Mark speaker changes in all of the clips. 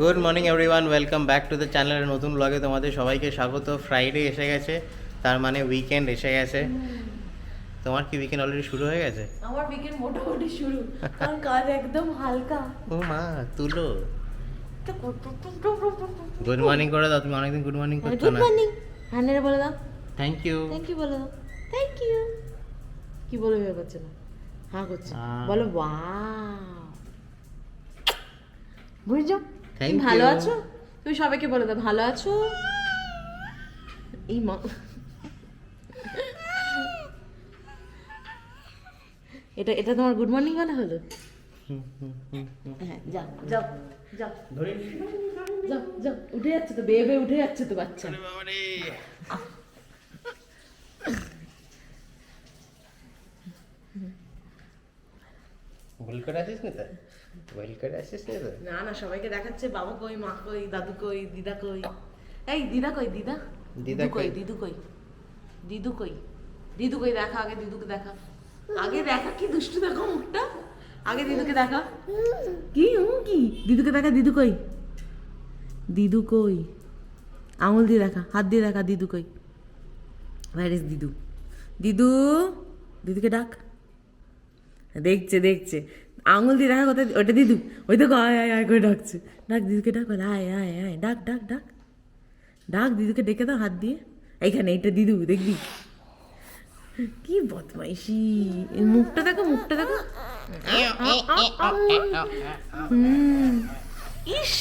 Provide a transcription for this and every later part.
Speaker 1: Good morning everyone welcome back to the চ্যানেলের নতুন ব্লগে তোমাদের সবাইকে স্বাগত। ফ্রাইডে এসে গেছে তার মানে উইকেন্ড এসে গেছে। তোমার কি উইকেন্ড অলরেডি শুরু হয়ে গেছে?
Speaker 2: আমার উইকেন্ড মোটামুটি শুরু কারণ কাজ একদম হালকা।
Speaker 1: ও মা তুলো। গুড মর্নিং করে দাও তুমি অনেকদিন গুড মর্নিং করছ না।
Speaker 2: গুড মর্নিং হ্যান্ডেলে বলে দাও।
Speaker 1: থ্যাংক ইউ
Speaker 2: থ্যাংক ইউ বলে দাও। থ্যাংক ইউ কি বলে ভেবে করছে না? হ্যাঁ করছে। বলো ওয়াও বুঝে যাও
Speaker 1: Thank
Speaker 2: তুমি ভালো আছো? তুমি সবাইকে বলে দাও ভালো আছো? এই মা এটা এটা তোমার গুড মর্নিং বলা হলো? হ্যাঁ যাও যাও যাও। যাও যাও উঠে যাচ্ছে তো বেয়ে বেয়ে উঠে যাচ্ছে তো বাচ্চা।
Speaker 1: ভুল করে আসিস নি তো? ভুল করে আসিস নি তো?
Speaker 2: না না সবাইকে দেখাচ্ছে বাবা কই মা কই দাদু কই দিদা কই। এই দিদা কই দিদা?
Speaker 1: দিদা
Speaker 2: কই? দিদু কই? দিদু কই? দিদু কই দেখা আগে দিদুকে দেখা। আগে দেখা কি দুষ্টু দেখো মুখটা? আগে দিদুকে দেখা। কি হুম কি? দিদুকে দেখা দিদু কই? দিদু কই? আঙুল দিয়ে দেখা হাত দিয়ে দেখা দিদু কই? ইজ দিদু? দিদু দিদুকে ডাক। দেখছে দেখছে। আঙুল দিয়ে দেখা কোথায় ওটা দিদু ওই তো আয় আয় আয় করে ডাকছে। ডাক দিদুকে ডাক বলে আয় আয় আয় ডাক ডাক ডাক। ডাক দিদুকে ডেকে দাও হাত দিয়ে। এইখানে এইটা দিদু দেখবি? কি বদমাইশি। মুখটা দেখো মুখটা দেখো। হুম। ইস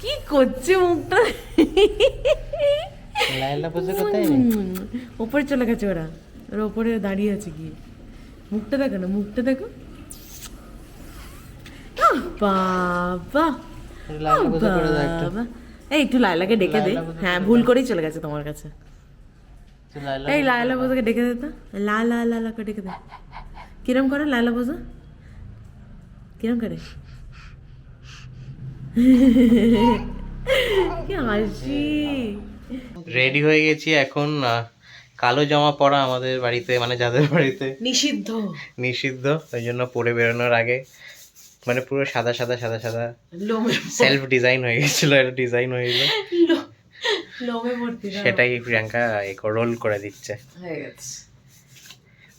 Speaker 2: কি করছে মুখটা?
Speaker 1: লাইলা বসে কোথায়
Speaker 2: ওপরে চলে গেছে ওরা। ওরা ওপরে দাঁড়িয়ে আছে গিয়ে। মুখটা দেখো না মুখটা দেখো বাবা। এই একটু লাইলাকে ডেকে দে হ্যাঁ ভুল করেই চলে গেছে তোমার কাছে এই লাইলা বোঝাকে ডেকে দে তো লা লা লা লা করে ডেকে দে কিরম করে লাইলা বোঝা কিরম করে কি হাসি
Speaker 1: রেডি হয়ে গেছি এখন কালো জামা পরা আমাদের বাড়িতে মানে যাদের বাড়িতে
Speaker 2: নিষিদ্ধ।
Speaker 1: নিষিদ্ধ ওই জন্য পরে বেরোনোর আগে মানে পুরো সাদা সাদা সাদা সাদা সেলফ ডিজাইন হয়ে গেছিল এটা ডিজাইন হয়ে গেল। সেটাই প্রিয়াঙ্কা রোল করে দিচ্ছে।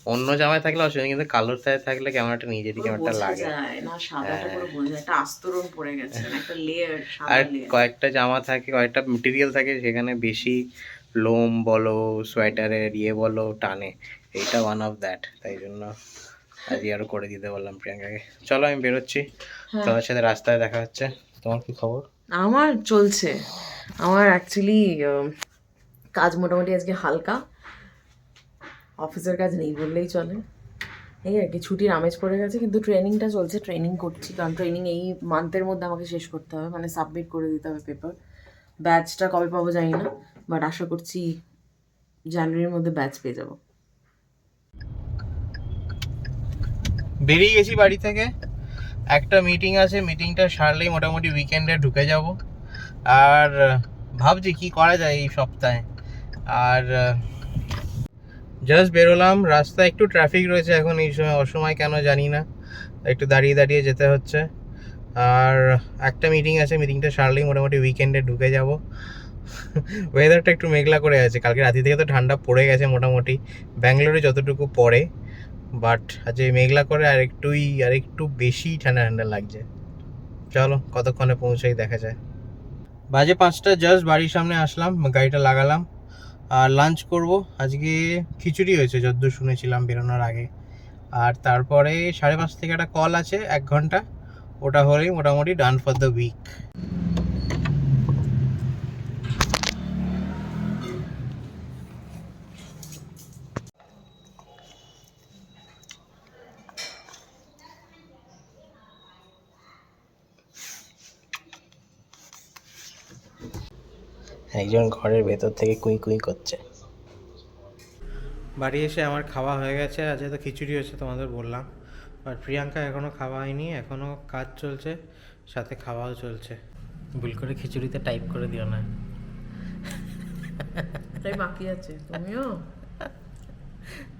Speaker 1: অন্য জামায় থাকলে অসুবিধা কিন্তু কালোটায় থাকলে কেমন একটা নিজেরই কেমন একটা লাগে।
Speaker 2: লেয়ার
Speaker 1: আর কয়েকটা জামা থাকে কয়েকটা মেটেরিয়াল থাকে সেখানে বেশি লোম বলো সোয়েটারের ইয়ে বলো টানে। এইটা ওয়ান অফ দ্যাট তাই জন্য আজকে আরও করে দিতে বললাম প্রিয়াঙ্কাকে। চলো আমি বেরোচ্ছি।
Speaker 2: হ্যাঁ।
Speaker 1: তোমার সাথে রাস্তায় দেখা হচ্ছে। তোমার কি খবর?
Speaker 2: আমার চলছে। আমার অ্যাকচুয়ালি কাজ মোটামুটি আজকে হালকা। অফিসের কাজ নেই বললেই চলে। এই আর কি ছুটির আমেজ পড়ে গেছে কিন্তু ট্রেনিংটা চলছে ট্রেনিং করছি। কারণ ট্রেনিং এই মান্থের মধ্যে আমাকে শেষ করতে হবে মানে সাবমিট করে দিতে হবে পেপার ব্যাচটা কবে পাবো জানি না। বাট আশা করছি জানুয়ারির মধ্যে ব্যাচ পেয়ে যাব।
Speaker 1: বেরিয়ে গেছি বাড়ি থেকে। একটা মিটিং আছে মিটিংটা সারলেই মোটামুটি উইকেন্ডে ঢুকে যাব। আর, ভাবছি কি করা যায় এই সপ্তাহে। আর জাস্ট বেরোলাম, রাস্তায় একটু ট্রাফিক রয়েছে এখন, এই সময় অসময় কেন জানি না। একটু দাঁড়িয়ে দাঁড়িয়ে যেতে হচ্ছে। আর একটা মিটিং আছে মিটিংটা সারলেই মোটামুটি উইকেন্ডে ঢুকে যাব। ওয়েদারটা একটু মেঘলা করে আছে। কালকে রাতে থেকে তো ঠান্ডা পড়ে গেছে মোটামুটি। ব্যাঙ্গালোরে যতটুকু পড়ে বাট আজকে মেঘলা করে আর একটুই আর একটু বেশি ঠান্ডা ঠান্ডা লাগছে। চলো, কতক্ষণে পৌঁছেই দেখা যায়। বাজে পাঁচটা জাস্ট বাড়ির সামনে আসলাম, গাড়িটা লাগালাম, আর লাঞ্চ করব। আজকে খিচুড়ি হয়েছে যতদূর শুনেছিলাম বেরোনোর আগে। আর তারপরে সাড়ে পাঁচ থেকে একটা কল আছে, এক ঘণ্টা। ওটা হলেই মোটামুটি ডান ফর দ্য উইক একজন ঘরের ভেতর থেকে কুই কুই করছে। বাড়ি এসে আমার খাওয়া হয়ে গেছে আজকে তো খিচুড়ি হয়েছে তোমাদের বললাম। আর প্রিয়াঙ্কা এখনও খাওয়া হয়নি এখনও কাজ চলছে সাথে খাওয়াও চলছে। ভুল করে খিচুড়িতে টাইপ করে দিও না।
Speaker 2: তাই বাকি আছে তুমিও?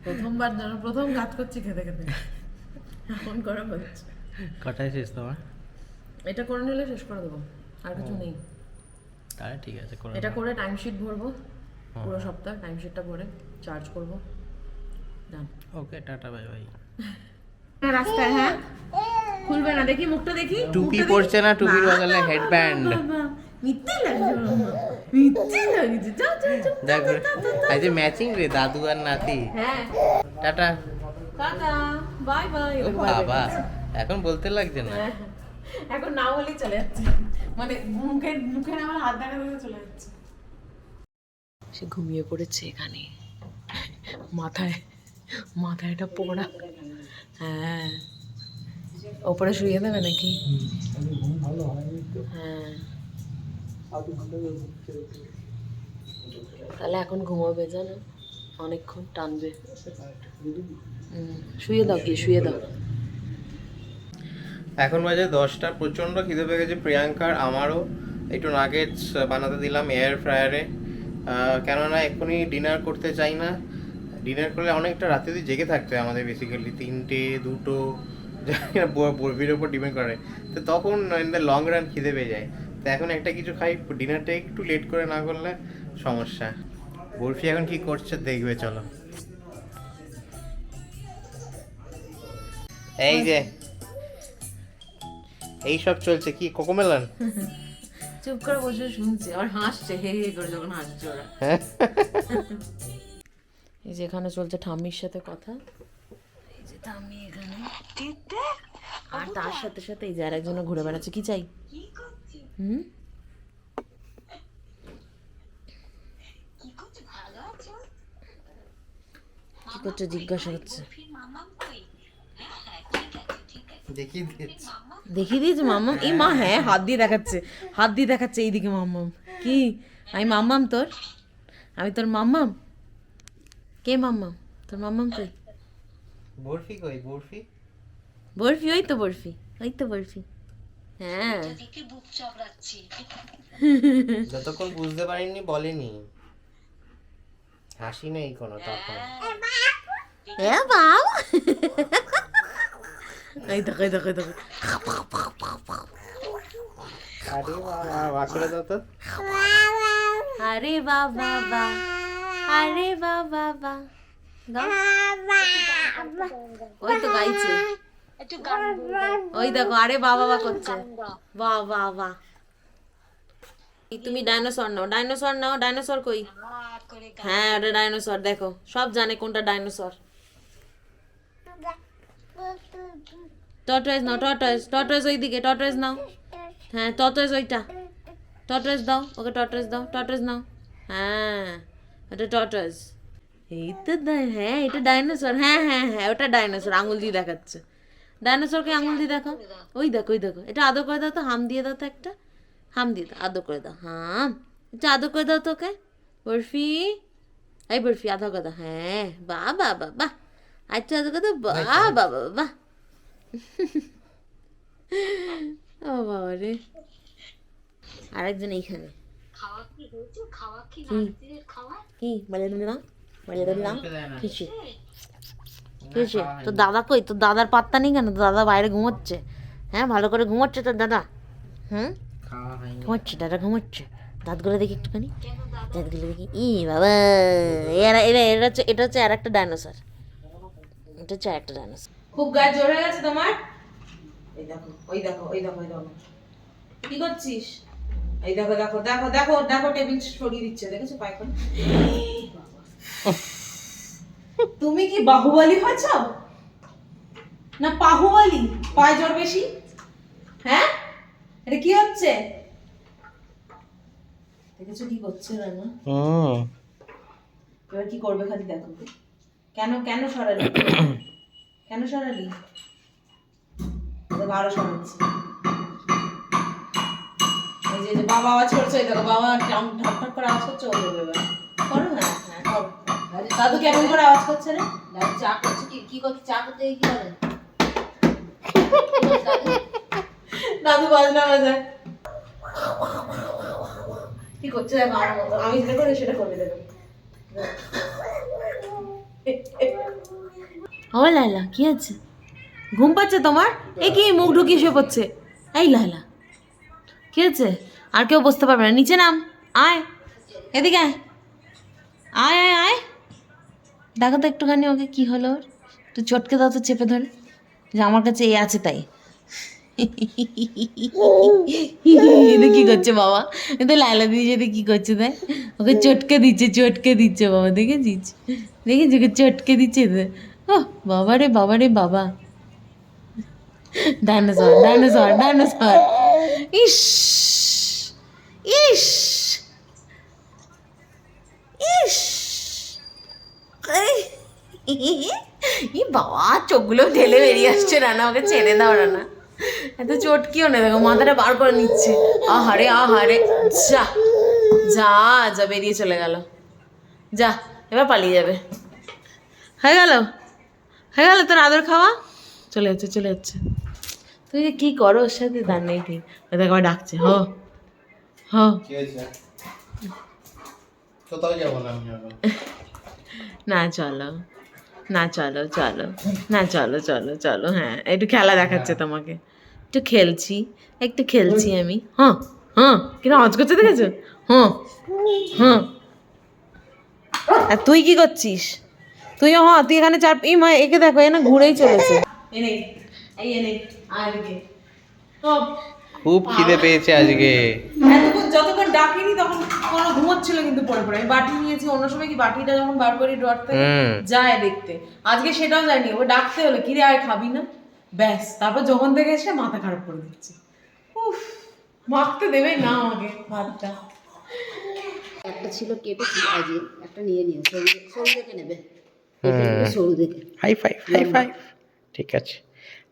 Speaker 2: প্রথমবার যেন প্রথম কাজ করছি খেতে খেতে। এখন করা হচ্ছে।
Speaker 1: কটায় শেষ তোমার?
Speaker 2: এটা করে নিলে শেষ করে দেবো আর কিছু নেই।
Speaker 1: তাহলে ঠিক আছে করে
Speaker 2: এটা করে টাইম টাইমশিট ভরবো পুরো সপ্তাহ টাইম টাইমশিটটা ভরে চার্জ করব। Done
Speaker 1: okay tata bye bye
Speaker 2: রাস্তায় হ্যাঁ? খুলবে না দেখি মুখটা দেখি।
Speaker 1: টুপি। পরছে না টুপির বদলে হেডব্যান্ড
Speaker 2: মিথ্যে লাগছে মাম্মা, মিথ্যে লাগছে। যাও যাও যাও
Speaker 1: দেখ আজ ম্যাচিং রে দাদু আর নাতি।
Speaker 2: হ্যাঁ।
Speaker 1: টাটা।
Speaker 2: টাটা বাই বাই
Speaker 1: ও বাবা এখন বলতে লাগছে না।
Speaker 2: হ্যাঁ, এখন না বলেই চলে যাচ্ছে। মানে মুখের মুখের আমার হাত দেখা চলে যাচ্ছে। সে ঘুমিয়ে পড়েছে এখানে। মাথায় মাথায় একটা পোড়া। হ্যাঁ। ওপরে শুয়ে দেবে নাকি? হ্যাঁ। তাহলে এখন ঘুমাবে জানো? অনেকক্ষণ টানবে। শুয়ে দাও কি শুয়ে দাও।
Speaker 1: এখন বাজে দশটা, প্রচণ্ড খিদে পেয়ে গেছে প্রিয়াঙ্কার, আমারও। একটু নাগেটস বানাতে দিলাম এয়ার ফ্রায়ারে কেননা এক্ষুনি ডিনার করতে চাই না। ডিনার করলে অনেকটা রাতে অবধি জেগে থাকতে হয় আমাদের বেসিক্যালি তিনটে, দুটো বরফির ওপর ডিপেন্ড করে। তো তখন ইন দ্য লং রান খিদে পেয়ে যায়। তো এখন একটা কিছু খাই ডিনারটা একটু লেট করে না করলে সমস্যা। বরফি এখন কি করছে দেখবে, চলো। এই যে এই সব চলছে কি? কোকোমেলন
Speaker 2: চুপ করে বসে শুনছে আর হাসছে হে হে করে যখন হাসছে ওরা।
Speaker 1: হ্যাঁ।
Speaker 2: এই যে এখানে চলছে ঠাম্মির সাথে কথা। এই যে ঠাম্মি এখানে। আর তার সাথে সাথে এই যে আর একজন ঘুরে বেড়াচ্ছে কি চাই? হুম? কি করছে? জিজ্ঞাসা করছে
Speaker 1: দেখিয়ে দিচ্ছি
Speaker 2: দেখিয়ে দিয়েছে মাম্মাম এই মা হ্যাঁ হাত দিয়ে দেখাচ্ছে হাত দিয়ে দেখাচ্ছে এইদিকে মাম্মাম কি? আমি মাম্মাম তোর? আমি তোর মাম্মাম কে মাম্মাম তোর মাম্মাম কই?
Speaker 1: বরফি কই বরফি?
Speaker 2: বরফি ওই তো বরফি ওই তো বরফি। হ্যাঁ।
Speaker 1: যতক্ষণ বুঝতে পারিনি বলেনি। হাসি নেই কোনো তখন।
Speaker 2: এ বাউ এই দেখো এই দেখো এই দেখো।
Speaker 1: আরে বাবা
Speaker 2: বা বা বা। আরে বা বা বা। ওই তো গাইছে। ওই দেখো আরে বা বাবা করছে। বাহ বাহ বাহ এই তুমি ডাইনোসর নাও। ডাইনোসর নাও ডাইনোসর কই? হ্যাঁ ওটা ডাইনোসর দেখো। সব জানে কোনটা ডাইনোসর। টর্টয়েস নাও টর্টয়েস টর্টয়েস ওই দিকে টর্টয়েস নাও হ্যাঁ টর্টয়েস ওইটা। টর্টয়েস দাও ওকে টর্টয়েস দাও টর্টয়েস নাও। হ্যাঁ ওটা টর্টয়েস এই তো হ্যাঁ এটা ডাইনোসর হ্যাঁ হ্যাঁ হ্যাঁ ওটা ডাইনোসর আঙুল দিয়ে দেখাচ্ছে। ডাইনোসরকে আঙুল দিয়ে দেখো ওই দেখো ওই দেখো। এটা আদর করে দাও তো হাম দিয়ে দাও তো একটা। হাম দিয়ে দাও আদর করে দাও হাম। এটা আদর করে দাও তোকে বরফি। এই বরফি আদর করে দাও। হ্যাঁ বাহ বা বাহ বাহ। আচ্ছা আদর করে দাও বা বাহ বাহ বাহ। ও বাবা রে আরেকজন এইখানে। কি বলে বলে দিলাম। কিছু। কিছু তোর দাদা কই? তোর দাদার পাত্তা নেই কেন? দাদা বাইরে ঘুমোচ্ছে। হ্যাঁ ভালো করে ঘুমোচ্ছে তোর দাদা। হুম? ঘুমোচ্ছে দাদা ঘুমোচ্ছে। দাঁতগুলো দেখি একটুখানি। দাঁতগুলো দেখি। ই বাবা এরা এরা এরা হচ্ছে এটা হচ্ছে আর একটা ডাইনোসর। এটা হচ্ছে আর একটা ডাইনোসর। খুব গায়ে জোর হয়ে গেছে তোমার? এই দেখো ওই দেখো ওই দেখো ওই দেখো। কি করছিস? এই দেখো দেখো দেখো দেখো দেখো টেবিল সরিয়ে দিচ্ছে দেখেছ পায়খানা তুমি কি বাহুবলী হয়েছ? না পাহুবলী? পায়ে জ্বর বেশি? হ্যাঁ? এটা কি হচ্ছে? দেখেছ কি করছে এবার কি করবে খালি দেখো। কেন কেন সরালি? কেন সরালি আরও সরাচ্ছি এই যে বাবা আওয়াজ করছে দেখো বাবা ঠক ঠক করে আওয়াজ করছে ও এবার করো হ্যাঁ হ্যাঁ করো। দাদু কেমন করে আওয়াজ করছে রে?
Speaker 3: দাদু চা করছে কি কি করছে? চা করতে কি করে
Speaker 2: দাদু বাজনা বাজায়। কি করছে দেখো আমার মতো? আমি যেটা করি সেটা করবে দেখো। ও লাইলা কি আছে ঘুম পাচ্ছে তোমার? এ কি মুখ ঢুকিয়ে শুয়ে পড়ছে? এই লাইলা কি হচ্ছে? আর কেউ বসতে পারবে না। নিচে নাম, আয়। এদিকে আয়। আয় আয় আয়। দেখো তো একটুখানি ওকে কি হলো তুই চটকে দাও তো চেপে ধরে। যে আমার কাছে এ আছে তাই। এটা কি করছে বাবা? এটা লাইলা দিদি সাথে কি করছে তাই? ওকে চটকে দিচ্ছে চটকে দিচ্ছে বাবা। দেখেছিস? দেখেছি ওকে চটকে দিচ্ছে তো ও বাবা রে বাবা। রে বাবা ডাইনোসর ডাইনোসর ডাইনোসর। ইস ইস ইস। ই বাবা, চোখগুলো ঢেলে বেরিয়ে আসছে, রানা, ওকে ছেড়ে দাও, রানা। এত চটকিও না, দেখো, মাথাটা বার করে নিচ্ছে। আহারে আহারে, যা যা যা, বেরিয়ে চলে গেল। যা, এবার পালিয়ে যাবে। হয়ে গেল? হয়ে গেল তোর আদর খাওয়া? চলে যাচ্ছে চলে যাচ্ছে। তুই যে কী করো ওর সাথে তার নেই ঠিক। ও দেখো আবার ডাকছে হ। হ।
Speaker 1: না আমি এখন
Speaker 2: না চলো। না চলো চলো। না চলো চলো চলো হ্যাঁ। একটু খেলা দেখাচ্ছে তোমাকে। একটু খেলছি একটু খেলছি আমি। হ্যাঁ হ্যাঁ কিনা আজ করছে দেখেছ? হ্যাঁ হ্যাঁ আর তুই কি করছিস? তুইও হ্যাঁ তুই এখানে চার এই মা একে দেখো এ না ঘুরেই চলেছে। আর
Speaker 1: খুব খিদে পেয়েছে আজকে।
Speaker 2: এতক্ষণ যতক্ষণ ডাকিনি তখন কোনো ঘুমোচ্ছিল কিন্তু পরে পরে। আমি বাটি নিয়েছি অন্য সময় কি বাটিটা যখন বার করি ড্রয়ার থেকে যায় দেখতে। আজকে সেটাও যায়নি ও ডাকতে হলো কিরে আয় খাবি না? ব্যাস তারপর যখন থেকে এসে মাথা খারাপ করে দিচ্ছে। উফ মাখতে দেবে না আমাকে ভাতটা।
Speaker 3: একটা ছিল কেটেছি আজকে একটা নিয়ে নিও দেখে নেবে। সরু দেখে
Speaker 1: হাই ফাইভ হাই ফাইভ ঠিক আছে।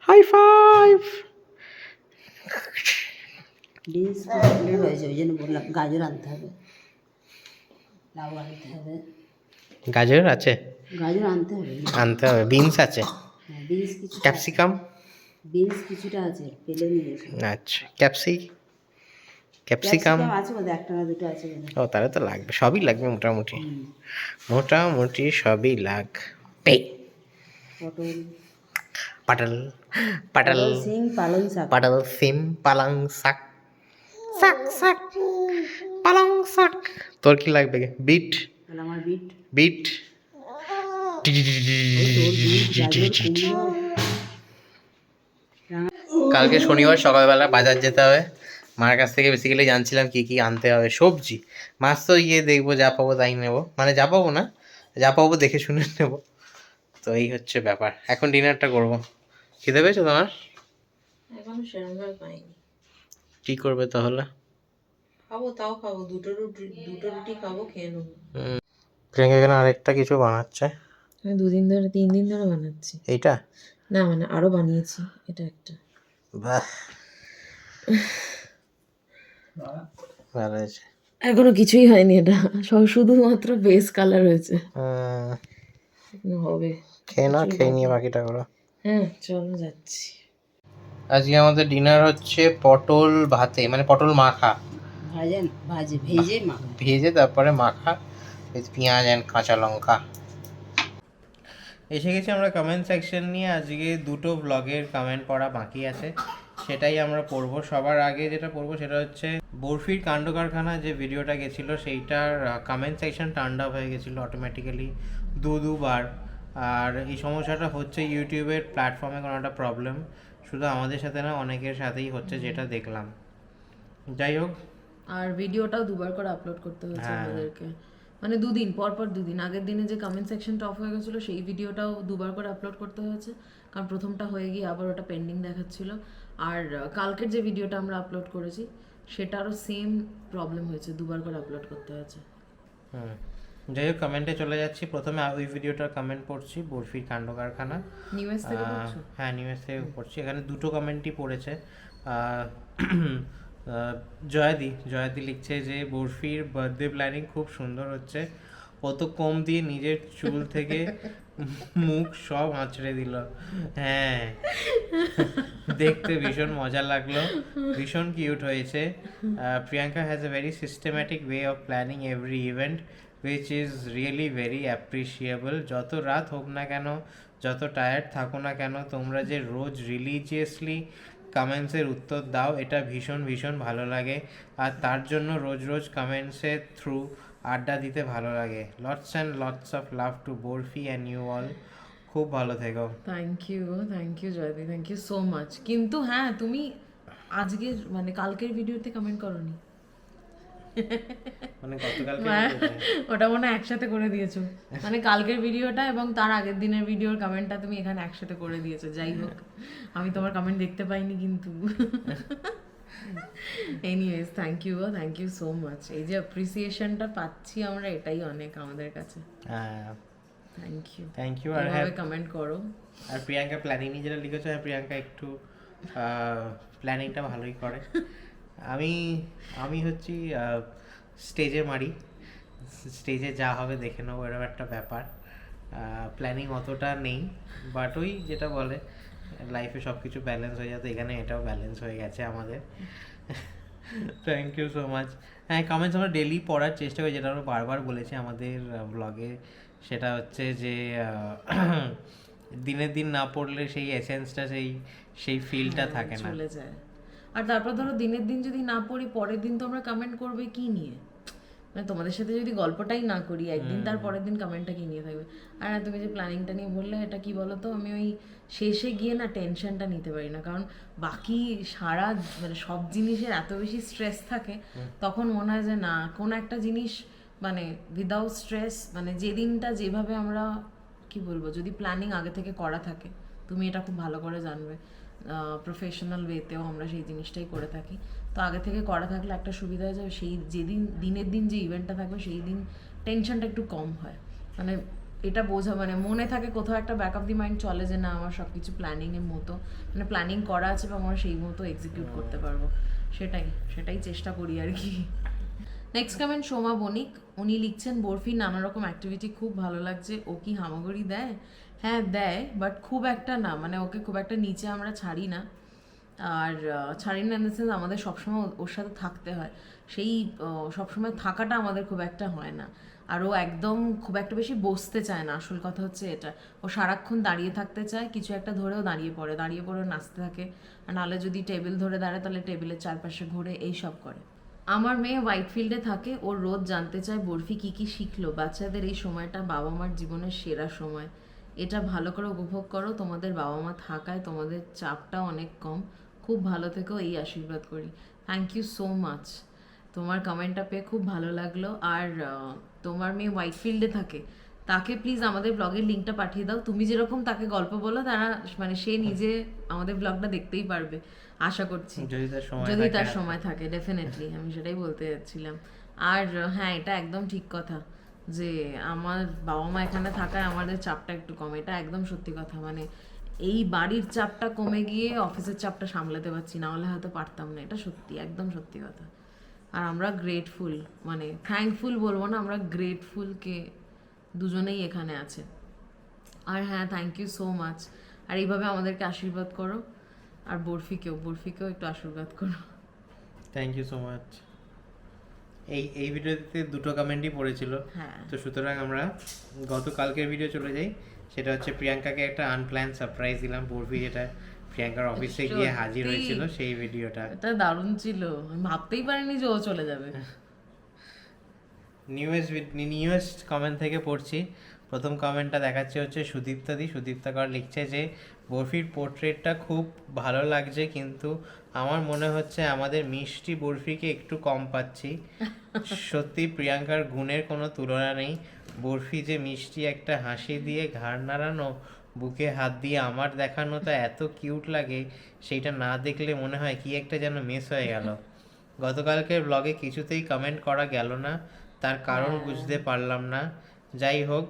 Speaker 1: হাই ফাইভ
Speaker 3: কমপ্লিট হয়েছে ওই জন্য বললাম গাজর আনতে হবে। লাউ আনতে হবে।
Speaker 1: গাজর আছে?
Speaker 3: গাজর আনতে হবে।
Speaker 1: আনতে হবে বিনস আছে?
Speaker 3: হ্যাঁ বিনস কিছু
Speaker 1: ক্যাপসিকাম
Speaker 3: বিনস কিছুটা আছে পেলে নিয়ে
Speaker 1: আচ্ছা ক্যাপসি ক্যাপসিকাম।
Speaker 3: আছে বোধহয় একটা না দুটো আছে
Speaker 1: ও তাহলে তো লাগবে সবই লাগবে মোটামুটি। মোটামুটি সবই লাগবে।
Speaker 3: পটল।
Speaker 1: পাটাল পাটাল
Speaker 3: পটল সিং পালং শাক।
Speaker 1: পাটাল সিম পালং শাক। শাক শাক পালং শাক। তোর কি লাগবে? বিট।
Speaker 3: আমার বিট।
Speaker 1: বিট। কালকে শনিবার সকালবেলা বাজার যেতে হবে মার কাছ থেকে বেসিক্যালি জানছিলাম কি কি আনতে হবে। সবজি মাছ তো গিয়ে দেখব যা পাবো তাই নেব। মানে যা পাবো না যা পাবো দেখে শুনে নেব। তো এই হচ্ছে ব্যাপার। এখন ডিনারটা করব। খিদে পেয়েছ তোমার? কি করবে তাহলে?
Speaker 2: খাব তাও খাব। দুটো রুটি দুটো রুটি খাব খেয়ে নেব।
Speaker 1: প্রিয়াঙ্কা এখানে আরেকটা কিছু বানাচ্ছে।
Speaker 2: আমি দুদিন ধরে তিন দিন ধরে বানাচ্ছি।
Speaker 1: এইটা?
Speaker 2: না মানে আরও বানিয়েছি এটা একটা।
Speaker 1: বাহ। ভালো হয়েছে।
Speaker 2: এখনও কিছুই হয়নি এটা। সব শুধুমাত্র বেস কালার হয়েছে।
Speaker 1: উম,
Speaker 2: হবে।
Speaker 1: খেয়ে না খেয়ে নিয়ে বাকিটা করো।
Speaker 2: হ্যাঁ চলো যাচ্ছি।
Speaker 1: আজকে আমাদের ডিনার হচ্ছে পটল ভাতে মানে পটল মাখা।
Speaker 3: ভাজেন ভাজে ভেজে মা
Speaker 1: ভেজে তারপরে মাখা উইথ পেঁয়াজ অ্যান্ড কাঁচা লঙ্কা। এসে গেছি আমরা কমেন্ট সেকশন নিয়ে। আজকে দুটো ব্লগের কমেন্ট পড়া বাকি আছে। সেটাই আমরা পড়ব সবার আগে যেটা পড়ব সেটা হচ্ছে বরফির কাণ্ড কারখানা যে ভিডিওটা গেছিল সেইটার কমেন্ট সেকশন টার্ন আপ হয়ে গেছিল অটোমেটিক্যালি দু দুবার। আর এই সমস্যাটা হচ্ছে ইউটিউবের প্ল্যাটফর্মে কোনো একটা প্রবলেম শুধু আমাদের সাথে না অনেকের সাথেই হচ্ছে যেটা দেখলাম। যাই হোক।
Speaker 2: আর ভিডিওটাও দুবার করে আপলোড করতে হয়েছে
Speaker 1: হ্যাঁ।
Speaker 2: আমাদেরকে। মানে দুদিন পর পর দুদিন। আগের দিনে যে কমেন্ট সেকশনটা অফ হয়ে গেছিল সেই ভিডিওটাও দুবার করে আপলোড করতে হয়েছে। কারণ প্রথমটা হয়ে গিয়ে আবার ওটা পেন্ডিং দেখাচ্ছিল। আর কালকের যে ভিডিওটা আমরা আপলোড করেছি সেটারও সেম প্রবলেম হয়েছে দুবার করে আপলোড করতে হয়েছে।
Speaker 1: হুম। যাই হোক কমেন্টে চলে যাচ্ছি। প্রথমে ওই ভিডিওটার কমেন্ট পড়ছি বরফির কাণ্ড কারখানা।
Speaker 2: নিউজ থেকে
Speaker 1: হ্যাঁ নিউজ থেকে পড়ছি। এখানে দুটো কমেন্টই পড়েছে। জয়াদি জয়াদি লিখছে যে বরফির বার্থডে প্ল্যানিং খুব সুন্দর হচ্ছে। ও তো কম দিয়ে নিজের চুল থেকে মুখ সব আঁচড়ে দিল। হ্যাঁ। দেখতে ভীষণ মজা লাগল। ভীষণ কিউট হয়েছে। Priyanka has a very systematic way of planning every event which is really very appreciable যত রাত হোক না কেন, যত টায়ার্ড থাকো না কেন, তোমরা যে রোজ রিলিজিয়াসলি কমেন্টসের উত্তর দাও, এটা ভীষণ ভীষণ ভালো লাগে। আর তার জন্য রোজ রোজ কমেন্টসের থ্রু আড্ডা দিতে ভালো লাগে। Lots and lots of love to Barfi and you all খুব ভালো থেকো।
Speaker 2: থ্যাংক ইউ থ্যাংক ইউ জয়দি থ্যাংক ইউ সো মাচ কিন্তু হ্যাঁ তুমি আজকের মানে কালকের ভিডিওতে কমেন্ট করনি।
Speaker 1: মানে গতকালকে
Speaker 2: ওটা মনে একসাথে করে দিয়েছ। মানে কালকের ভিডিওটা এবং তার আগের দিনের ভিডিওর কমেন্টটা তুমি এখানে একসাথে করে দিয়েছ। যাই হোক আমি তোমার কমেন্ট দেখতে পাইনি কিন্তু। Anyways thank you thank you so much এই যে অ্যাপ্রিসিয়েশনটা পাচ্ছি আমরা এটাই অনেক আমাদের কাছে।
Speaker 1: হ্যাঁ।
Speaker 2: থ্যাংক ইউ
Speaker 1: থ্যাংক ইউ আর হ্যাঁ
Speaker 2: কমেন্ট করো।
Speaker 1: আর প্রিয়াঙ্কা প্ল্যানিং নিয়ে যেটা লিখেছো হ্যাঁ প্রিয়াঙ্কা একটু প্ল্যানিংটা ভালোই করে। আমি আমি হচ্ছি স্টেজে মারি। স্টেজে যা হবে দেখে নেব এরকম একটা ব্যাপার। প্ল্যানিং অতটা নেই। বাট ওই যেটা বলে লাইফে সব কিছু ব্যালেন্স হয়ে যাতে এখানে এটাও ব্যালেন্স হয়ে গেছে আমাদের। থ্যাংক ইউ সো মাচ হ্যাঁ কমেন্টস আমরা ডেলি পড়ার চেষ্টা করি যেটা আমরা বারবার বলেছি আমাদের ব্লগে সেটা হচ্ছে যে দিনের দিন না পড়লে সেই এসেন্সটা সেই সেই ফিলটা থাকে না।
Speaker 2: চলে যায়। আর তারপর ধরো দিনের দিন যদি না পড়ি পরের দিন তোমরা কমেন্ট করবে কি নিয়ে? মানে তোমাদের সাথে যদি গল্পটাই না করি একদিন তার পরের দিন কমেন্টটা কি নিয়ে থাকবে? আর হ্যাঁ, তুমি যে প্ল্যানিংটা নিয়ে বললে এটা কি বলো তো আমি ওই শেষে গিয়ে না টেনশনটা নিতে পারি না। কারণ বাকি সারা মানে সব জিনিসের এত বেশি স্ট্রেস থাকে তখন মনে হয় যে না কোন একটা জিনিস মানে উইদাউট স্ট্রেস মানে যেদিনটা যেভাবে আমরা কি বলব যদি প্ল্যানিং আগে থেকে করা থাকে তুমি এটা খুব ভালো করে জানবে। প্রফেশনাল ওয়েতেও আমরা সেই জিনিসটাই করে থাকি। তো আগে থেকে করা থাকলে একটা সুবিধা হয়ে যাবে। সেই যেদিন, দিনের দিন যে ইভেন্টটা থাকবে, সেই দিন টেনশনটা একটু কম হয়। মানে এটা বোঝা মানে মনে থাকে কোথাও একটা ব্যাক অফ দি মাইন্ড চলে যে না, আমার সব কিছু প্ল্যানিংয়ের মতো। মানে প্ল্যানিং করা আছে বা আমরা সেই মতো এক্সিকিউট করতে পারব। সেটাই সেটাই চেষ্টা করি আর কি। Next comment Soma Banik. উনি লিখছেন বরফির নানা রকম অ্যাক্টিভিটি খুব ভালো লাগছে। ও কি হামাগুড়ি দেয়? হ্যাঁ দেয় বাট খুব একটা না। মানে ওকে খুব একটা নিচে আমরা ছাড়ি না। আর ছাড়িন ছাড়ি ইন দ্য সেন্স আমাদের সবসময় ওর- সাথে থাকতে হয়। সেই সবসময় থাকাটা আমাদের খুব একটা হয় না। আর ও একদম খুব একটা বেশি বসতে চায় না। আসল কথা হচ্ছে এটা। ও সারাক্ষণ দাঁড়িয়ে থাকতে চায়, কিছু একটা ধরেও দাঁড়িয়ে পড়ে। দাঁড়িয়ে পড়ে নাচতে থাকে। আর নাহলে যদি টেবিল ধরে দাঁড়ায়, তাহলে টেবিলের চারপাশে ঘুরে এই সব করে। আমার মেয়ে হোয়াইট ফিল্ডে থাকে। ওর রোজ জানতে চায় বরফি কি কি শিখলো। বাচ্চাদের এই সময়টা বাবা মার জীবনের সেরা সময়। এটা ভালো করে উপভোগ করো। তোমাদের বাবা মা থাকায় তোমাদের চাপটা অনেক কম। খুব ভালো থেকো এই আশীর্বাদ করি। থ্যাংক ইউ সো মাচ তোমার কমেন্টটা পেয়ে খুব ভালো লাগল। আর তোমার মেয়ে হোয়াইট ফিল্ডে থাকে তাকে প্লিজ আমাদের ব্লগের লিঙ্কটা পাঠিয়ে দাও। তুমি যেরকম তাকে গল্প বলো তারা মানে সে নিজে আমাদের ব্লগটা দেখতেই পারবে আশা করছি।
Speaker 1: যদি তার সময় থাকে
Speaker 2: তার সময় থাকে ডেফিনেটলি আমি সেটাই বলতে যাচ্ছিলাম। আর হ্যাঁ এটা একদম ঠিক কথা যে আমার বাবা মা এখানে থাকায় আমাদের চাপটা একটু কম এটা একদম সত্যি কথা। মানে এই বাড়ির চাপটা কমে গিয়ে অফিসের চাপটা সামলাতে পারছি না হলে হয়তো পারতাম না। এটা সত্যি একদম সত্যি কথা। আর আমরা গ্রেটফুল মানে থ্যাঙ্কফুল বলব না আমরা গ্রেটফুল কে দুজনেই এখানে আছে। আর হ্যাঁ থ্যাংক ইউ সো মাচ আর এইভাবে আমাদেরকে আশীর্বাদ করো। আর বরফিকেও বরফিকেও একটু আশীর্বাদ করো।
Speaker 1: থ্যাংক ইউ সো মাচ এই এই ভিডিওতে দুটো কমেন্টই পড়েছিল।
Speaker 2: হ্যাঁ।
Speaker 1: তো সুতরাং আমরা গতকালকের ভিডিও চলে যাই। সেটা হচ্ছে প্রিয়াঙ্কাকে একটা আনপ্ল্যান সারপ্রাইজ দিলাম। বরফি যেটা প্রিয়াঙ্কার অফিসে গিয়ে হাজির হয়েছিল সেই ভিডিওটা
Speaker 2: এটা দারুণ ছিল। আমি ভাবতেই পারিনি যে ও চলে যাবে।
Speaker 1: নিউয়েস্ট নিউয়েস্ট কমেন্ট থেকে পড়ছি। প্রথম কমেন্টটা দেখাচ্ছে হচ্ছে সুদীপ্তাদি সুদীপ্তা কর লিখছে যে বরফির পোর্ট্রেটটা খুব ভালো লাগছে কিন্তু আমার মনে হচ্ছে আমাদের মিষ্টি বরফিকে একটু কম পাচ্ছি। সত্যি প্রিয়াঙ্কার গুণের কোনো তুলনা নেই। বরফি যে মিষ্টি একটা হাসি দিয়ে ঘাড় নাড়ানো বুকে হাত দিয়ে আমার দেখানোটা এত কিউট লাগে সেইটা না দেখলে মনে হয় কি একটা যেন মিস হয়ে গেল। গতকালকের ব্লগে কিছুতেই কমেন্ট করা গেল না তার কারণ বুঝতে পারলাম না। যাই হোক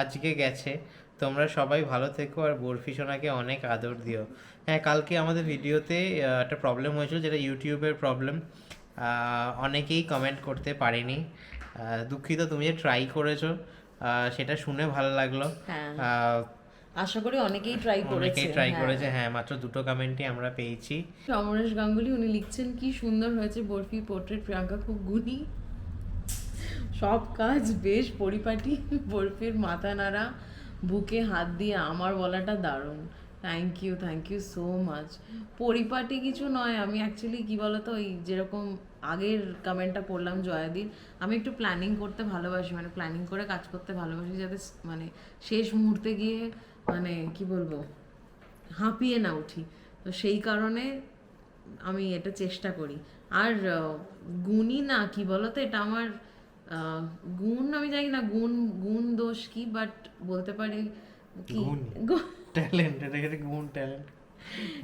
Speaker 1: আজকে গেছে। তোমরা সবাই ভালো থেকো আর বরফি সোনাকে অনেক আদর দিও। হ্যাঁ কালকে আমাদের ভিডিওতে একটা প্রবলেম হয়েছিল যেটা ইউটিউবের প্রবলেম অনেকেই কমেন্ট করতে পারেনি। দুঃখিত তুমি যে ট্রাই করেছ সেটা শুনে ভালো লাগল।
Speaker 2: হ্যাঁ। আশা করি অনেকেই ট্রাই করেছে।
Speaker 1: অনেকেই ট্রাই
Speaker 2: হ্যাঁ।
Speaker 1: করেছে হ্যাঁ মাত্র দুটো কমেন্টই আমরা পেয়েছি।
Speaker 2: সমরেশ গাঙ্গুলি উনি লিখছেন কি সুন্দর হয়েছে বরফি পোর্ট্রেট প্রিয়াঙ্কা খুব গুণী। সব কাজ বেশ পরিপাটি বরফির মাথা নাড়া বুকে হাত দিয়ে আমার বলাটা দারুণ। Thank you thank you so much পরিপাটি কিছু নয় আমি অ্যাকচুয়ালি কি বলতো ওই যেরকম আগের কমেন্টটা পড়লাম জয়াদির আমি একটু প্ল্যানিং করতে ভালোবাসি মানে প্ল্যানিং করে কাজ করতে ভালোবাসি যাতে মানে শেষ মুহূর্তে গিয়ে মানে কি বলব হাঁপিয়ে না উঠি। তো সেই কারণে আমি এটা চেষ্টা করি। আর গুণই না কি বলতো এটা আমার গুণ আমি জানি না গুণ গুণ দোষ কি বাট বলতে পারি কি
Speaker 1: ট্যালেন্ট এটাকে গুণ ট্যালেন্ট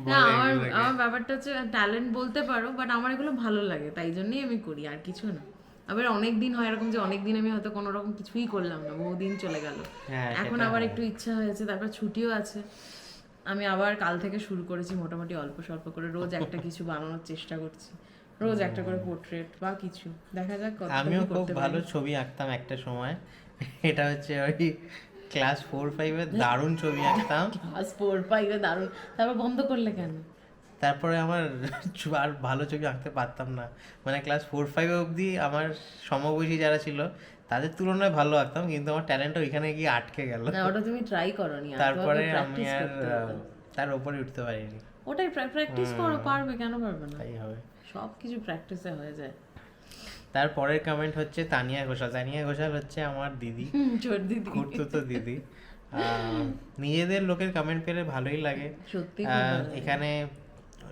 Speaker 2: না আমার আমার ব্যাপারটা হচ্ছে ট্যালেন্ট বলতে পারো বাট আমার এগুলো ভালো লাগে তাই জন্যই আমি করি আর কিছু না। আবার অনেক দিন হয় এরকম যে অনেক দিন আমি হয়তো কোনো রকম কিছুই করলাম না বহুদিন চলে গেল।
Speaker 1: হ্যাঁ,
Speaker 2: এখন আবার একটু ইচ্ছা হয়েছে তারপর ছুটিও আছে। আমি আবার কাল থেকে শুরু করেছি মোটামুটি অল্প স্বল্প করে রোজ একটা কিছু বানানোর চেষ্টা করছি। রোজ একটা করে পোর্ট্রেট বা কিছু। দেখা যাক
Speaker 1: আমিও খুব ভালো ছবি আঁকতাম একটা সময়। এটা হচ্ছে ওই ক্লাস ফোর ফাইভের দারুণ ছবি আঁকতাম।
Speaker 2: ক্লাস ফোর ফাইভে দারুণ। তারপর বন্ধ করলে কেন?
Speaker 1: তারপরে আমার আর ভালো ছবি আঁকতে পারতাম না। মানে ক্লাস ফোর ফাইভ অবধি আমার সমবয়সী যারা ছিল তাদের তুলনায় ভালো আঁকতাম কিন্তু আমার ট্যালেন্ট ওইখানে গিয়ে আটকে গেল।
Speaker 2: না ওটা তুমি ট্রাই করনি।
Speaker 1: তারপরে আমি আর তার উপরে উঠতে পারিনি।
Speaker 2: ওটাই প্র্যাকটিস করো পারবে কেন পারবে না?
Speaker 1: তাই হবে।
Speaker 2: সব কিছু প্র্যাকটিসে হয়ে যায়।
Speaker 1: তারপরের কমেন্ট হচ্ছে তানিয়া ঘোষাল। তানিয়া ঘোষাল হচ্ছে আমার দিদি।
Speaker 2: ছোট দিদি।
Speaker 1: তো দিদি। নিজেদের লোকের কমেন্ট পেলে ভালোই লাগে। এখানে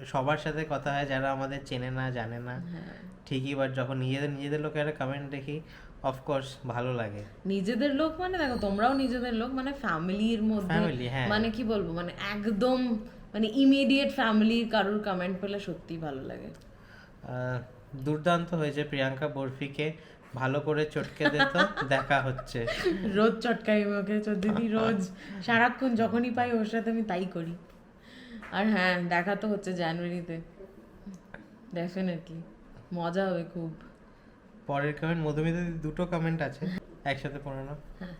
Speaker 1: সবার সাথে কথা হয় যারা আমাদের চেনে না জানে না।
Speaker 2: হ্যাঁ।
Speaker 1: ঠিকই বাট যখন নিজেদের নিজেদের লোকের কমেন্ট দেখি অফকোর্স ভালো লাগে।
Speaker 2: নিজেদের লোক মানে দেখো তোমরাও নিজেদের লোক মানে ফ্যামিলির মধ্যে
Speaker 1: হ্যাঁ।
Speaker 2: মানে কি বলব মানে একদম মানে ইমিডিয়েট ফ্যামিলির কারোর কমেন্ট পেলে সত্যি ভালো লাগে।
Speaker 1: দুর্দান্ত হয়েছে প্রিয়াঙ্কা বরফিকে। ভালো করে চটকে দিত দেখা হচ্ছে।
Speaker 2: রোজ চটকাই ওকে দিদি রোজ সারাক্ষণ যখনই পাই ওর সাথে আমি তাই করি। আর হ্যাঁ দেখা তো হচ্ছে জানুয়ারিতে। ডেফিনেটলি মজা হবে খুব।
Speaker 1: পরের কমেন্ট মধুমিতা দুটো কমেন্ট আছে। একসাথে পড়ে নাও।
Speaker 2: হ্যাঁ।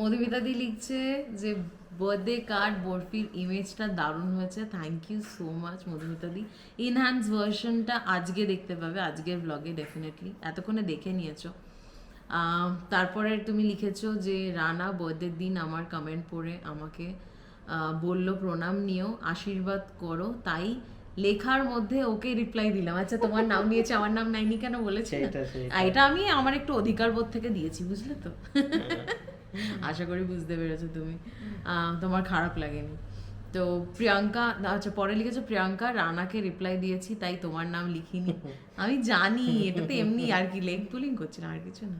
Speaker 2: মধুমিতা দি লিখছে যে বার্থডে কার্ড বরফির ইমেজটা দারুণ হয়েছে। Thank you so much Madhumita the enhance ভার্সনটা আজকে দেখতে পাবে আজকের ব্লগে ডেফিনেটলি এতক্ষণে দেখে নিয়েছো। তারপরে তুমি লিখেছো যে রানা বার্থডের দিন আমার কমেন্ট পড়ে আমাকে বলল প্রণাম নিও আশীর্বাদ করো। তাই লেখার মধ্যে ওকে রিপ্লাই দিলাম। আচ্ছা তোমার নাম নিয়েছে আমার নাম নাইনি কেন বলেছে এটা আমি আমার একটু অধিকার বোধ থেকে দিয়েছি বুঝলে তো? আশা করি বুঝতে পেরেছ তুমি। তোমার খারাপ লাগেনি। তো প্রিয়াঙ্কা আচ্ছা পরে লিখেছো প্রিয়াঙ্কা রানাকে রিপ্লাই দিয়েছি তাই তোমার নাম লিখিনি। আমি জানি এটা তো এমনি আর কি লেগ পুলিং করছি না আর কিছু না।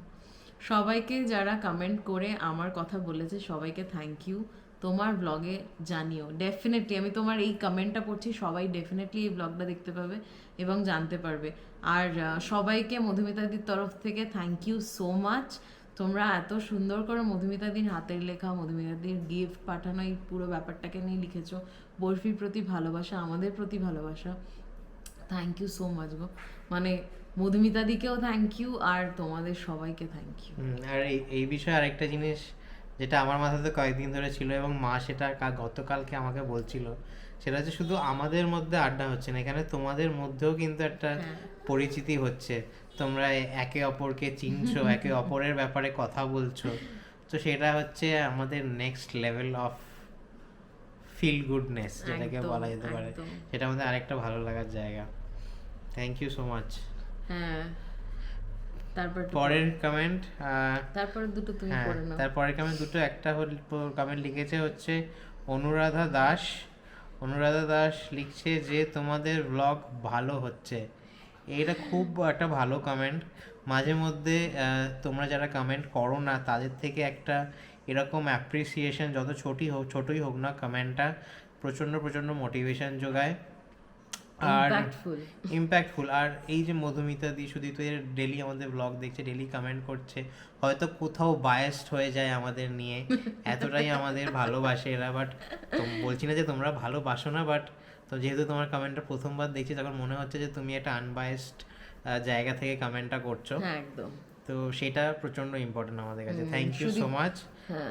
Speaker 2: সবাইকে যারা কমেন্ট করে আমার কথা বলেছে সবাইকে থ্যাংক ইউ তোমার ব্লগে জানিও। ডেফিনেটলি আমি তোমার এই কমেন্টটা পড়ছি সবাই ডেফিনেটলি এই ব্লগটা দেখতে পাবে এবং জানতে পারবে। আর সবাইকে মধুমিতাদির তরফ থেকে থ্যাংক ইউ সো মাচ তোমরা এত সুন্দর করে মধুমিতাদির হাতের লেখা মধুমিতাদির গিফট পাঠানো এই পুরো ব্যাপারটাকে নিয়ে লিখেছো। বরফির প্রতি ভালোবাসা আমাদের প্রতি ভালোবাসা। থ্যাংক ইউ সো মাচ গো। মানে মধুমিতাদিকেও থ্যাংক ইউ আর তোমাদের সবাইকে থ্যাংক ইউ
Speaker 1: আর এই এই বিষয়ে আরেকটা জিনিস যেটা আমার মাথাতে কয়েকদিন ধরে ছিল এবং মা সেটা গতকালকে আমাকে বলছিল। সেটা হচ্ছে শুধু আমাদের মধ্যে আড্ডা হচ্ছে না এখানে তোমাদের মধ্যেও কিন্তু একটা পরিচিতি হচ্ছে। তোমরা একে অপরকে চিনছো একে অপরের ব্যাপারে কথা বলছো। তো সেটা হচ্ছে আমাদের next level of feel goodness যেটাকে বলা যেতে পারে। সেটা আমাদের আরেকটা ভালো লাগার জায়গা। থ্যাংক ইউ সো মাচ
Speaker 2: হ্যাঁ। তারপর
Speaker 1: পরের কমেন্ট
Speaker 2: তারপরে দুটো তুমি
Speaker 1: হ্যাঁ
Speaker 2: পড়ে নাও।
Speaker 1: তারপরে কমেন্ট দুটো একটা কমেন্ট লিখেছে হচ্ছে অনুরাধা দাস অনুরাধা দাস লিখছে যে তোমাদের ব্লগ ভালো হচ্ছে। এটা খুব একটা ভালো কমেন্ট মাঝে মধ্যে তোমরা যারা কমেন্ট করো না তাদের থেকে একটা এরকম অ্যাপ্রিসিয়েশন যত ছোটই হোক ছোটই হোক না কমেন্টটা প্রচণ্ড প্রচণ্ড মোটিভেশন যোগায়। আর
Speaker 2: ইম্প্যাক্টফুল
Speaker 1: আর এই যে মধুমিতা দি শুধু তো এর ডেলি আমাদের ব্লগ দেখছে ডেলি কমেন্ট করছে হয়তো কোথাও বায়াসড হয়ে যায় আমাদের নিয়ে। এতটাই আমাদের ভালোবাসে এরা বাট বলছি না যে তোমরা ভালোবাসো না বাট তো যেহেতু তোমার কমেন্টটা প্রথমবার দেখছি তখন মনে হচ্ছে যে তুমি একটা আনবায়াসড জায়গা থেকে কমেন্টটা করছ।
Speaker 2: হ্যাঁ একদম।
Speaker 1: তো সেটা প্রচণ্ড ইম্পর্টেন্ট আমাদের কাছে। থ্যাংক ইউ সো মাচ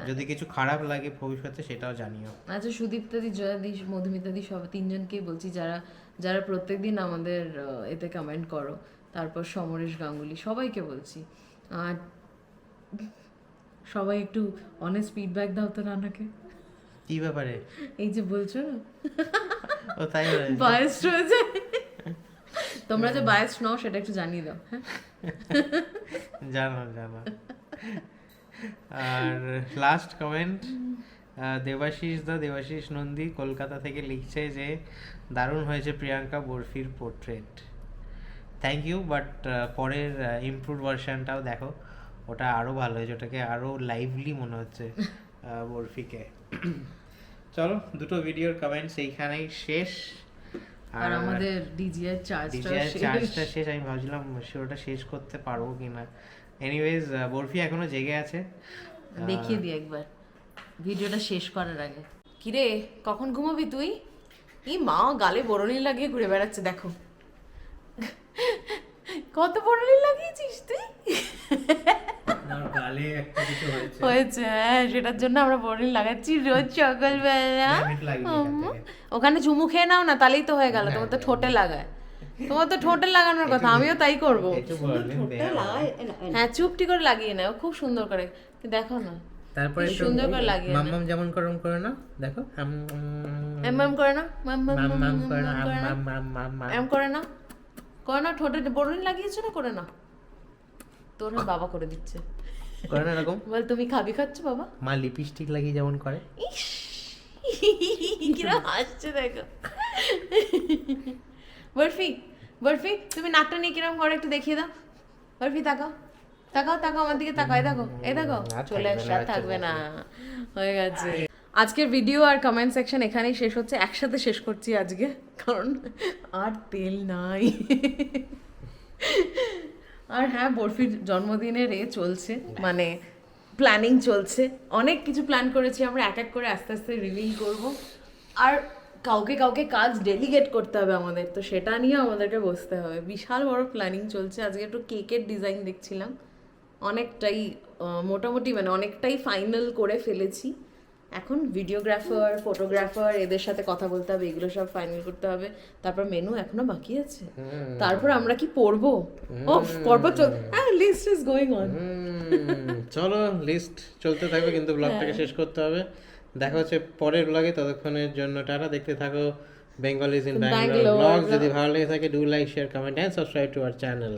Speaker 1: যদি কিছু খারাপ লাগে ভবিষ্যতে সেটাও জানিও।
Speaker 2: আচ্ছা সুদীপ্তাদি জয়াদি মধুমিতাদি সব তিনজনকেই বলছি যারা যারা প্রত্যেকদিন আমাদের এতে কমেন্ট করো। তারপর সমরেশ গাঙ্গুলি সবাইকে বলছি। আর সবাই একটু অনেস্ট ফিডব্যাক দাও তো রানাকে।
Speaker 1: কি ব্যাপারে?
Speaker 2: এই যে বলছো? না
Speaker 1: ও তাই।
Speaker 2: বায়াস রয়েছে তোমরা যে বায়াস নাও সেটা একটু জানিয়ে দাও হ্যাঁ?
Speaker 1: জানো জানো। আর লাস্ট কমেন্ট দেবাশিস দা দেবাশিস নন্দী কলকাতা থেকে লিখছে যে দারুণ হয়েছে প্রিয়াঙ্কা বরফির পোর্ট্রেট থ্যাংক ইউ বাট পরের ইমপ্রুভ ভার্সনটাও দেখো। ওটা আরও ভালো হয়েছে ওটাকে আরও লাইভলি মনে হচ্ছে বরফিকে। চলো দুটো ভিডিওর কমেন্টস এইখানেই শেষ।
Speaker 2: আর আমাদের ডিজিআর চার্জটা
Speaker 1: চার্জটা শেষ। আমি ভাবছিলাম ওটা শেষ করতে পারব কিনা। এনিওয়েজ বরফি এখনও জেগে আছে।
Speaker 2: দেখিয়ে দিই একবার। ভিডিওটা শেষ করার আগে। কিরে কখন ঘুমাবি তুই? এই মা গালে বরণি লাগিয়ে ঘুরে বেড়াচ্ছে দেখো। কত বরণি লাগিয়েছিস তুই?
Speaker 1: গালে একটা কিছু হয়েছে।
Speaker 2: হয়েছে হ্যাঁ সেটার জন্য আমরা বরণি লাগাচ্ছি রোজ সকালবেলা। ওখানে চুমু খেয়ে নাও না তাহলেই তো হয়ে গেল। তোমার তো ঠোঁটে লাগায়। তোমার তো ঠোঁটে লাগানোর কথা আমিও তাই করব। হ্যাঁ চুপটি করে লাগিয়ে নাও খুব সুন্দর করে। দেখো না
Speaker 1: তারপরে
Speaker 2: সুন্দর করে লাগিয়ে।
Speaker 1: মাম্মাম যেমন করম করে না দেখো। হাম,
Speaker 2: এম এম করে না মাম
Speaker 1: করে না
Speaker 2: মাম করে না
Speaker 1: মাম মাম মাম মাম।
Speaker 2: এম করে না করে না ঠোঁটে বরণি লাগিয়েছো না করে না তোর বাবা করে দিচ্ছে।
Speaker 1: করে না এরকম?
Speaker 2: বল তুমি খাবি খাচ্ছ বাবা?
Speaker 1: মা লিপস্টিক লাগিয়ে যেমন করে।
Speaker 2: ইস! কিরম হাসছে দেখো। বরফি বরফি তুমি নাকটা নিয়ে কিরম করে একটু দেখিয়ে দাও। বরফি তাকাও। তাকাও তাকাও আমার দিকে তাকাও। এই দেখো এই দেখো। চলে আর থাকবে না। হয়ে গেছে। আজকের ভিডিও আর কমেন্ট সেকশন এখানেই শেষ হচ্ছে। একসাথে শেষ করছি আজকে কারণ আর তেল নাই। আর হ্যাঁ বরফির জন্মদিনের এ চলছে মানে প্ল্যানিং চলছে। অনেক কিছু প্ল্যান করেছি, আমরা এক এক করে আস্তে আস্তে রিভিল করব। আর কাউকে কাউকে কাজ ডেলিগেট করতে হবে আমাদের, তো সেটা নিয়ে আমাদেরকে বসতে হবে। বিশাল বড় প্ল্যানিং চলছে, আজকে একটু কেকের ডিজাইন দেখছিলাম। অনেকটাই মোটামুটি মানে অনেকটাই ফাইনাল করে ফেলেছি। এখন ভিডিওগ্রাফার ফটোগ্রাফার এদের সাথে কথা বলতে হবে এগুলো সব ফাইনাল করতে হবে। তারপর মেনু এখনও বাকি আছে। তারপর আমরা কি পড়ব? ও পর্ব চল হ্যাঁ লিস্ট ইজ গোয়িং অন
Speaker 1: চলো লিস্ট চলতে থাকবে কিন্তু ব্লগটাকে শেষ করতে হবে। দেখা হচ্ছে পরের ব্লগে ততক্ষণের জন্য টাটা। দেখতে থাকো বেঙ্গলিজ ইন ব্যাঙ্গালোর ব্লগ যদি ভালো লেগে থাকে do like share comment and subscribe to our channel